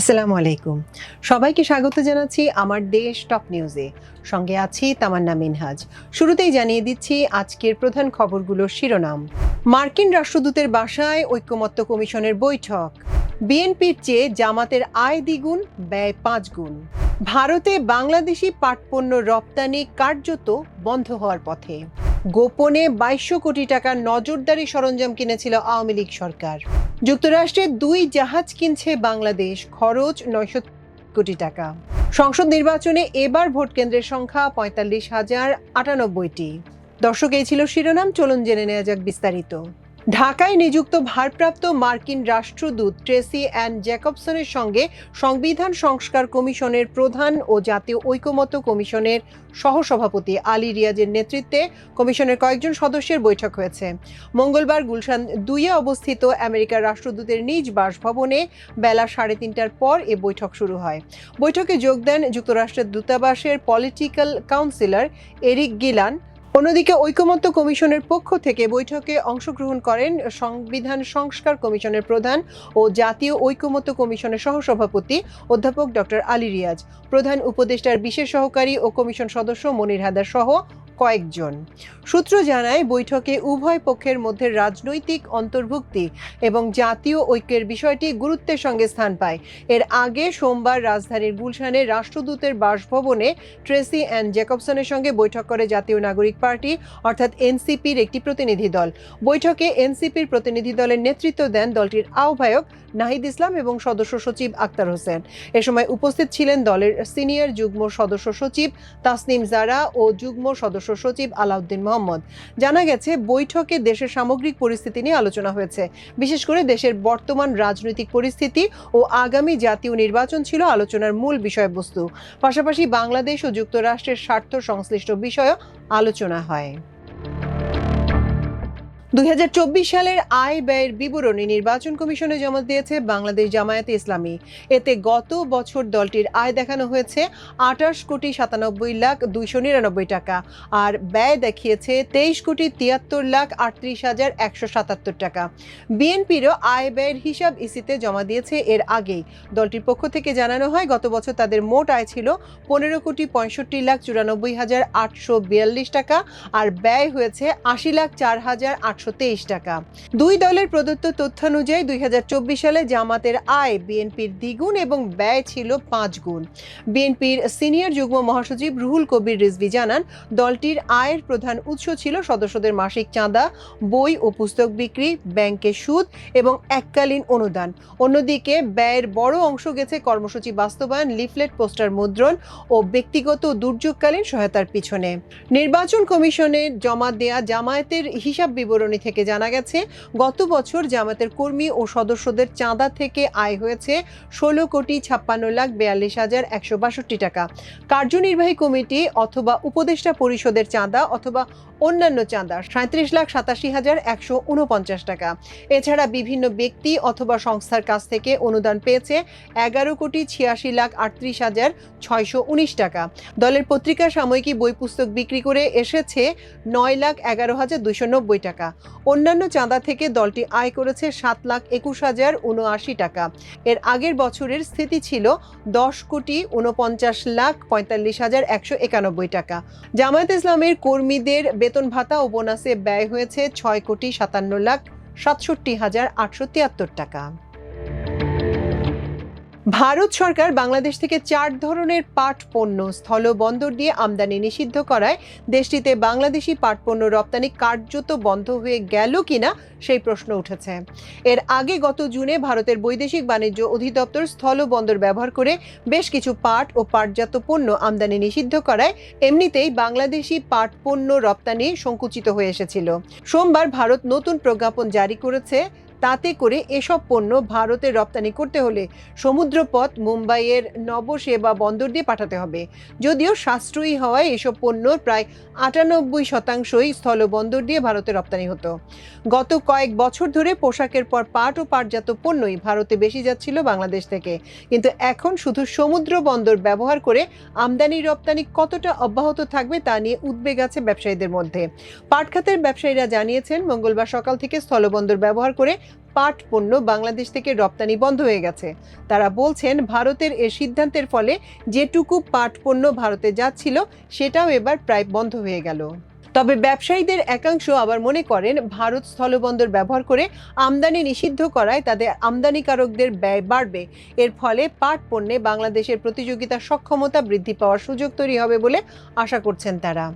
আসসালামু আলাইকুম। সবাইকে স্বাগত জানাচ্ছি আমার দেশ টপ নিউজে। সঙ্গে আছি তামান্না মিনহাজ। শুরুতেই জানিয়ে দিচ্ছি আজকের প্রধান খবরগুলোর শিরোনাম। মার্কিন রাষ্ট্রদূতের বাসায় ঐক্যমত্য কমিশনের বৈঠক। বিএনপির চেয়ে জামাতের আয় দ্বিগুণ, ব্যয় পাঁচ গুণ। ভারতে বাংলাদেশি পাটপণ্য রপ্তানি কার্যত বন্ধ হওয়ার পথে। গোপনে বাইশশো কোটি টাকার নজরদারি সরঞ্জাম কিনেছিল আওয়ামী লীগ সরকার। যুক্তরাষ্ট্রের দুই জাহাজ কিনছে বাংলাদেশ, খরচ নয়শো কোটি টাকা। সংসদ নির্বাচনে এবার ভোট কেন্দ্রের সংখ্যা পঁয়তাল্লিশ হাজার আটানব্বইটি। দর্শক, এই ছিল শিরোনাম, চলুন জেনে নেওয়া যাক বিস্তারিত। ঢাকায় নিযুক্ত ভারপ্রাপ্ত মার্কিন রাষ্ট্রদূত ট্রেসি অ্যান্ড জ্যাকবসনের সঙ্গে সংবিধান সংস্কার কমিশনের প্রধান ও জাতীয় ঐকমত্য কমিশনের সহসভাপতি আলী রিয়াজের নেতৃত্বে কমিশনের কয়েকজন সদস্যের বৈঠক হয়েছে। মঙ্গলবার গুলশান দুইয়ে অবস্থিত আমেরিকার রাষ্ট্রদূতের নিজ বাসভবনে বেলা সাড়ে তিনটার পর এ বৈঠক শুরু হয়। বৈঠকে যোগ দেন যুক্তরাষ্ট্রের দূতাবাসের পলিটিক্যাল কাউন্সিলর এরিক গিলান অন্যদিকে ঐকমত্য কমিশনের পক্ষ থেকে বৈঠকে অংশগ্রহণ করেন সংবিধান সংস্কার কমিশনের প্রধান ও জাতীয় ঐকমত্য কমিশনের সহসভাপতি অধ্যাপক ডক্টর আলী রিয়াজ, প্রধান উপদেষ্টার বিশেষ সহকারী ও কমিশন সদস্য মনির হায়দার সহ কয়েকজন। সূত্র জানায়, বৈঠকে উভয় পক্ষের মধ্যে রাজনৈতিক অন্তর্ভুক্তি এবং জাতীয় ঐক্যের বিষয়টি গুরুত্বের সঙ্গে স্থান পায়। এর আগে সোমবার রাজধানীর গুলশানে রাষ্ট্রদূতের বাসভবনে ট্রেসি অ্যান্ড জ্যাকবসনের সঙ্গে বৈঠক করে জাতীয় নাগরিক পার্টি, অর্থাৎ এনসিপির একটি প্রতিনিধি দল। বৈঠকে এনসিপির প্রতিনিধি দলের নেতৃত্ব দেন দলটির আহ্বায়ক নাহিদ ইসলাম এবং সদস্য সচিব আক্তার হোসেন। এ সময় উপস্থিত ছিলেন দলের সিনিয়র যুগ্ম সদস্য সচিব তাসনিম জারা ও যুগ্ম সদস্য সচিব আলাউদ্দিন মোহাম্মদ। জানা গেছে, বৈঠকে দেশের সামগ্রিক পরিস্থিতি নিয়ে আলোচনা হয়েছে। বিশেষ করে দেশের বর্তমান রাজনৈতিক পরিস্থিতি ও আগামী জাতীয় নির্বাচন ছিল আলোচনার মূল বিষয়বস্তু। পাশাপাশি বাংলাদেশ ও যুক্তরাষ্ট্রের স্বার্থ সংশ্লিষ্ট বিষয়ও আলোচনা হয়। দুই হাজার চব্বিশ সালের আয় ব্যয়ের বিবরণী নির্বাচন কমিশনে জমা দিয়েছে বাংলাদেশ জামায়াতে ইসলামী। এতে গত বছর দলটির আয় দেখানো হয়েছে আঠাশ কোটি সাতানব্বই লাখ দুইশো নিরানব্বই টাকা আর ব্যয় দেখিয়েছে তেইশ কোটি তিয়াত্তর লাখ আটত্রিশ হাজার একশো সাতাত্তর টাকা। বিএনপিরও আয় ব্যয়ের হিসাব ইসিতে জমা দিয়েছে এর আগেই। দলটির পক্ষ থেকে জানানো হয়, গত বছর তাদের মোট আয় ছিল পনেরো কোটি পঁয়ষট্টি লাখ চুরানব্বই হাজার আটশো বিয়াল্লিশ টাকা আর ব্যয় হয়েছে আশি লাখ চার হাজার আটশো তেইশ টাকা। দুই দলের প্রদত্ত তথ্যানুযায়ী দুই হাজার চব্বিশ সালে জামাতের আয় বিএনপির দ্বিগুণ এবং ব্যয় ছিল পাঁচ গুণ। বিএনপির সিনিয়র যুগ্ম মহাসচিব রুহুল কবির রিজভি জানান, দলটির আয়ের প্রধান উৎস ছিল সদস্যদের মাসিক চাঁদা, বই ও পুস্তক বিক্রি, ব্যাংকে সুদ এবং এককালীন অনুদান। অন্যদিকে ব্যয়ের বড় অংশ গেছে কর্মসূচি বাস্তবায়ন, লিফলেট, পোস্টার মুদ্রণ ও ব্যক্তিগত দুর্যোগকালীন সহায়তার পিছনে। নির্বাচন কমিশনের জমা দেয়া জামায়াতের হিসাব বিবরণী থেকে জানা গেছে, গত বছর জামাতের কর্মী ও সদস্যদের চাঁদা থেকে আয় হয়েছে ষোলো কোটি ছাপ্পান্ন লাখ বিয়াল্লিশ হাজার একশো বাষট্টি টাকা। কার্যনির্বাহী কমিটি অথবা উপদেষ্টা পরিষদের চাঁদা অথবা অন্যান্য চাঁদা, সাঁত্রিশ লাখ সাতাশি হাজার একশো উনপঞ্চাশ টাকা। এছাড়া বিভিন্ন ব্যক্তি অথবা সংস্থার কাছ থেকে অনুদান পেয়েছে এগারো কোটি ছিয়াশি লাখ আটত্রিশ হাজার ছয়শো উনিশ টাকা। দলের পত্রিকা সাময়িকী বই পুস্তক বিক্রি করে এসেছে নয় লাখ এগারো হাজার দুইশো নব্বই টাকা। অন্যান্য চাঁদা থেকে দলটি আয় করেছে সাত লাখ একুশ হাজার উনআশি টাকা। এর আগের বছরের স্থিতি ছিল দশ কোটি উনপঞ্চাশ লাখ পঁয়তাল্লিশ হাজার একশো একানব্বই টাকা। জামায়াত ইসলামের কর্মীদের বেতন ভাতা ও বোনাসে ব্যয় হয়েছে ছয় কোটি সাতান্ন লাখ সাতষট্টি হাজার আটশো তিয়াত্তর টাকা। ভারত সরকার বাংলাদেশ থেকে চার ধরনের পাট পণ্য স্থল বন্দর দিয়ে আমদানি নিষিদ্ধ করায় দেশটিতে বাংলাদেশি পাট পণ্য রপ্তানি কার্যত বন্ধ হয়ে গেল কিনা সেই প্রশ্ন উঠেছে। এর আগে গত জুনে ভারতের বৈদেশিক বাণিজ্য অধিদপ্তর স্থল বন্দর ব্যবহার করে বেশ কিছু পাট ও পাটজাত পণ্য আমদানি নিষিদ্ধ করায় এমনিতেই বাংলাদেশি পাট পণ্য রপ্তানি সংকুচিত হয়ে এসেছিল। সোমবার ভারত নতুন প্রজ্ঞাপন জারি করেছে তাতে করে এসব পণ্য ভারতে রপ্তানি করতে হলে সমুদ্রপথ মুম্বাইয়ের নবসেবা বন্দর দিয়ে পাঠাতে হবে। যদিও সাশ্রয়ী হওয়ায় এসব পণ্যর প্রায় আটানব্বই শতাংশই স্থলবন্দর দিয়ে ভারতে রপ্তানি হতো। গত কয়েক বছর ধরে পোশাকের পর পাট ও পাটজাত পণ্যই ভারতে বেশি যাচ্ছিল বাংলাদেশ থেকে। কিন্তু এখন শুধু সমুদ্র বন্দর ব্যবহার করে আমদানি রপ্তানি কতটা অব্যাহত থাকবে তা নিয়ে উদ্বেগ আছে ব্যবসায়ীদের মধ্যে। পাট খাতের ব্যবসায়ীরা জানিয়েছেন, মঙ্গলবার সকাল থেকে স্থলবন্দর ব্যবহার করে পাট পণ্য বাংলাদেশ থেকে রপ্তানি বন্ধ হয়ে গেছে। তারা বলছেন, ভারতের এ সিদ্ধান্তের ফলে যেটুকু পাট পণ্য ভারতে যাচ্ছিল, সেটাও এবার প্রায় বন্ধ হয়ে গেল। তবে ব্যবসায়ীদের একাংশ আবার মনে করেন, ভারত স্থলবন্দর ব্যবহার করে আমদানি নিষিদ্ধ করায় তাদের আমদানিকারকদের ব্যয় বাড়বে। এর ফলে পাট পণ্যে বাংলাদেশের প্রতিযোগিতা সক্ষমতা বৃদ্ধি পাওয়ার সুযোগ তৈরি হবে বলে আশা করছেন তারা।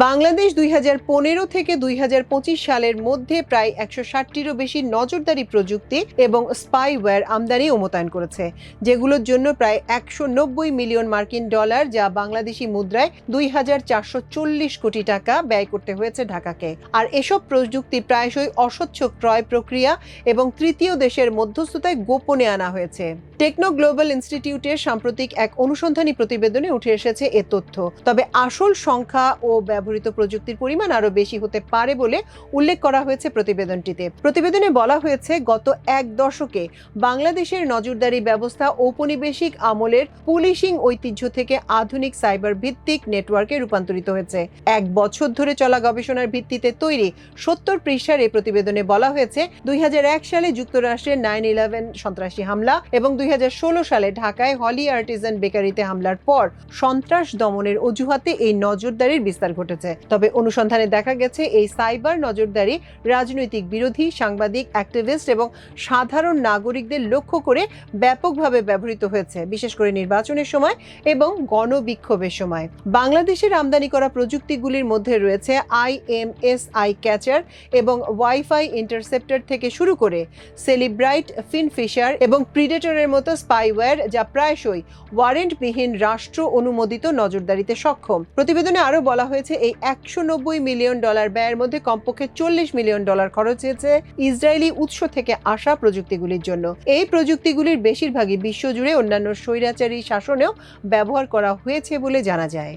বাংলাদেশ দুই হাজার পনেরো থেকে দুই হাজার পঁচিশ সালের মধ্যে প্রায় একশো ষাটটিরও বেশি নজরদারি প্রযুক্তি এবং স্পাইওয়্যার আমদানি ও মোতায়েন করেছে, যেগুলোর জন্য প্রায় একশো নব্বই মিলিয়ন মার্কিন ডলার যা বাংলাদেশি মুদ্রায় দুই হাজার চারশো চল্লিশ কোটি টাকা ব্যয় করতে হয়েছে ঢাকাকে। আর এসব প্রযুক্তি প্রায়শই অস্বচ্ছ ক্রয় প্রক্রিয়া এবং তৃতীয় দেশের মধ্যস্থতায় গোপনে আনা হয়েছে। টেকনো গ্লোবাল ইনস্টিটিউটের সাম্প্রতিক এক অনুসন্ধানী প্রতিবেদনে উঠে এসেছে এ তথ্য। তবে আসল সংখ্যা ও ব্যবহৃত প্রযুক্তির পরিমাণ আরও বেশি হতে পারে বলে উল্লেখ করা হয়েছে প্রতিবেদনটিতে। প্রতিবেদনে বলা হয়েছে, গত এক দশকে বাংলাদেশের নজরদারি ব্যবস্থা ঔপনিবেশিক আমলের পুলিশিং ঐতিহ্য থেকে আধুনিক সাইবার ভিত্তিক নেটওয়ার্কে রূপান্তরিত হয়েছে। এক বছর ধরে চলা গবেষণার ভিত্তিতে তৈরি সত্তর পৃষ্ঠার এই প্রতিবেদনে বলা হয়েছে, দুই হাজার এক সালে যুক্তরাষ্ট্রের নাইন ইলেভেন সন্ত্রাসী হামলা এবং দুই হাজার ষোলো সালে ঢাকায় হলি আর্টিজান বেকারিতে হামলার পর সন্ত্রাস দমনের অজুহাতে এই নজরদারির বিস্তার ঘটেছে। তবে অনুসন্ধানে দেখা গেছে, এই সাইবার নজরদারি রাজনৈতিক বিরোধী, সাংবাদিক, অ্যাক্টিভিস্ট এবং সাধারণ নাগরিকদের লক্ষ্য করে ব্যাপকভাবে ব্যবহৃত হয়েছে, বিশেষ করে নির্বাচনের সময় এবং গণবিক্ষোভের সময়। বাংলাদেশের আমদানি করা প্রযুক্তিগুলির মধ্যে রয়েছে আইএমএসআই ক্যাচার এবং ওয়াইফাই ইন্টারসেপ্টর থেকে শুরু করে সেলিব্রাইট, ফিনফিশার এবং প্রিডেটরের মতো স্পাইওয়্যার যা প্রায়শই ওয়ারেন্টবিহীন রাষ্ট্র অনুমোদিত নজরদারিতে সক্ষম। প্রতিবেদনে আরও বলা হয়েছে এই একশো নব্বই মিলিয়ন ডলার ব্যয়ের মধ্যে কমপক্ষে চল্লিশ মিলিয়ন ডলার খরচ হয়েছে ইসরায়েলি উৎস থেকে আসা প্রযুক্তিগুলির জন্য। এই প্রযুক্তিগুলির বেশিরভাগই বিশ্বজুড়ে অন্যান্য স্বৈরাচারী শাসনেও ব্যবহার করা হয়েছে বলে জানা যায়।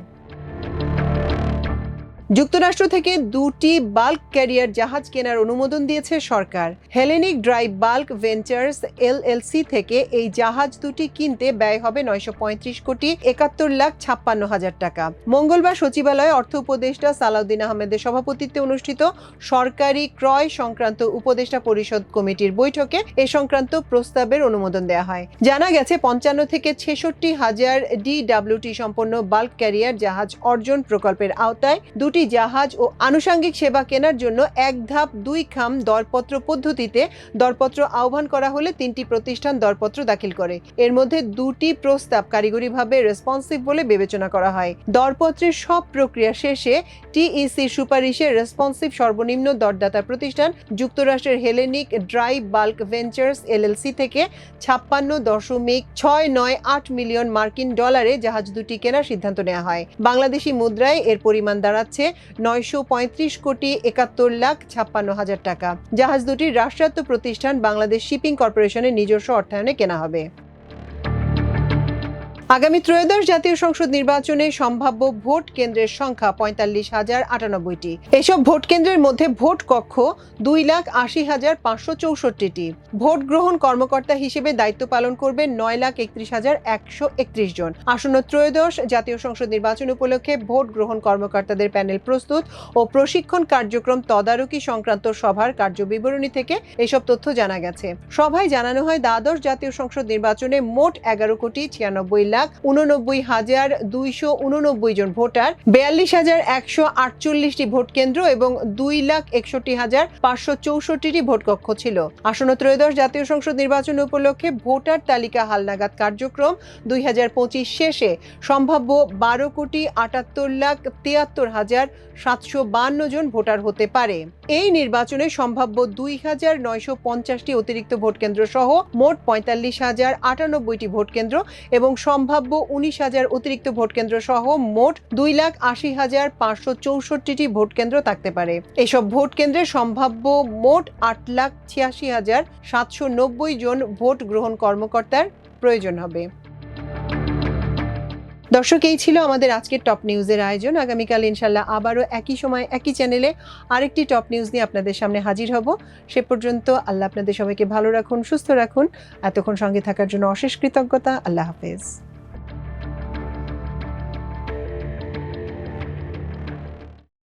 যুক্তরাষ্ট্র থেকে দুটি বাল্ক ক্যারিয়ার জাহাজ কেনার অনুমোদন দিয়েছে সরকার। Hellenic dry bulk ventures LLC থেকে এই জাহাজ দুটি কিনতে ব্যয় হবে নয়শো কোটি একাত্তর লাখ ছাপ্পান্ন হাজার টাকা। মঙ্গলবার সচিবালয়ে অর্থ উপদেষ্টা সালাউদ্দিন আহমেদের সভাপতিত্বে অনুষ্ঠিত সরকারি ক্রয় সংক্রান্ত উপদেষ্টা পরিষদ কমিটির বৈঠকে এ সংক্রান্ত প্রস্তাবের অনুমোদন দেওয়া হয়। জানা গেছে, পঞ্চান্ন থেকে ছেষট্টি হাজার ডিডাব্লিউটি সম্পন্ন বাল্ক ক্যারিয়ার জাহাজ অর্জন প্রকল্পের আওতায় দুটি জাহাজ ও আনুষঙ্গিক সেবা কেনার জন্য এক ধাপ, দুই খাম দরপত্র পদ্ধতিতে দরপত্র আহ্বান করা হলে তিনটি প্রতিষ্ঠান দরপত্র দাখিল করে। এর মধ্যে দুটি প্রস্তাব কারিগরিভাবে রেসপন্সিভ বলে বিবেচনা করা হয়। দরপত্রের সব প্রক্রিয়া শেষে টিইসির সুপারিশে রেসপন্সিভ সর্বনিম্ন দরদাতা প্রতিষ্ঠান যুক্তরাষ্ট্রের Hellenic dry bulk ventures LLC থেকে ছাপ্পান্ন দশমিক ছয় নয় আট মিলিয়ন মার্কিন ডলারে জাহাজ দুটি কেনার সিদ্ধান্ত নেওয়া হয়। বাংলাদেশি মুদ্রায় এর পরিমাণ দাঁড়াচ্ছে নয়শো পঁয়ত্রিশ কোটি একাত্তর লাখ ছাপ্পান্ন হাজার টাকা। জাহাজ দুটি রাষ্ট্রায়ত্ত প্রতিষ্ঠান বাংলাদেশ শিপিং কর্পোরেশনের নিজস্ব অর্থায়নে কেনা হবে। আগামী ত্রয়োদশ জাতীয় সংসদ নির্বাচনে সম্ভাব্য ভোট কেন্দ্রের সংখ্যা পঁয়তাল্লিশ হাজার আটানব্বইটি। এসব ভোট কেন্দ্রের মধ্যে ভোট কক্ষ দুই লাখ আশি হাজার পাঁচশো চৌষট্টিটি। ভোট গ্রহণ কর্মকর্তা হিসেবে দায়িত্ব পালন করবে নয় লাখ একত্রিশ হাজার একশো একত্রিশ জন। আসন্ন ত্রয়োদশ জাতীয় সংসদ নির্বাচন উপলক্ষে ভোট গ্রহণ কর্মকর্তাদের প্যানেল প্রস্তুত ও প্রশিক্ষণ কার্যক্রম তদারকি সংক্রান্ত সভার কার্যবিবরণী থেকে এসব তথ্য জানা গেছে। সভায় জানানো হয়, দ্বাদশ জাতীয় সংসদ নির্বাচনে মোট এগারো কোটি ছিয়ানব্বই লাখ উননব্বই হাজার দুইশো উননব্বই জন ভোটার, বিয়াল্লিশ হাজার একশো আটচল্লিশটি ভোট কেন্দ্র এবং দুই লাখ একষট্টি হাজার পাঁচশো চৌষট্টিটি ভোট কক্ষ ছিল। আসন্ন ত্রয়োদশ জাতীয় সংসদ নির্বাচন উপলক্ষে ভোটার তালিকা হালনাগাদ কার্যক্রম দুই হাজার পঁচিশ শেষে সম্ভাব্য বারো কোটি আটাত্তর লাখ তিয়াত্তর হাজার সাতশো বান্ন জন ভোটার হতে পারে। এই নির্বাচনে সম্ভাব্য দুই হাজার নয়শো পঞ্চাশটি অতিরিক্ত ভোট কেন্দ্র সহ মোট পঁয়তাল্লিশ হাজার আটানব্বইটি ভোট কেন্দ্র এবং সম্ভাব্য উনিশ হাজার অতিরিক্ত ভোটকেন্দ্র সহ মোট দুই লাখ আশি হাজার পাঁচশো চৌষট্টিটি ভোট কেন্দ্র থাকতে পারে। এসব ভোট কেন্দ্রে সম্ভাব্য মোট আট লাখ ছিয়াশি হাজার সাতশো নব্বই জন ভোট গ্রহণ কর্মকর্তার প্রয়োজন হবে। দর্শক, এই ছিল আমাদের আজকের টপ নিউজের আয়োজন। আগামীকাল ইনশাল্লাহ আবারও একই সময়, একই চ্যানেলে আরেকটি টপ নিউজ নিয়ে আপনাদের সামনে হাজির হব। সে পর্যন্ত আল্লাহ আপনাদের সবাইকে ভালো রাখুন, সুস্থ রাখুন। এতক্ষণ সঙ্গে থাকার জন্য অশেষ কৃতজ্ঞতা। আল্লাহ হাফেজ।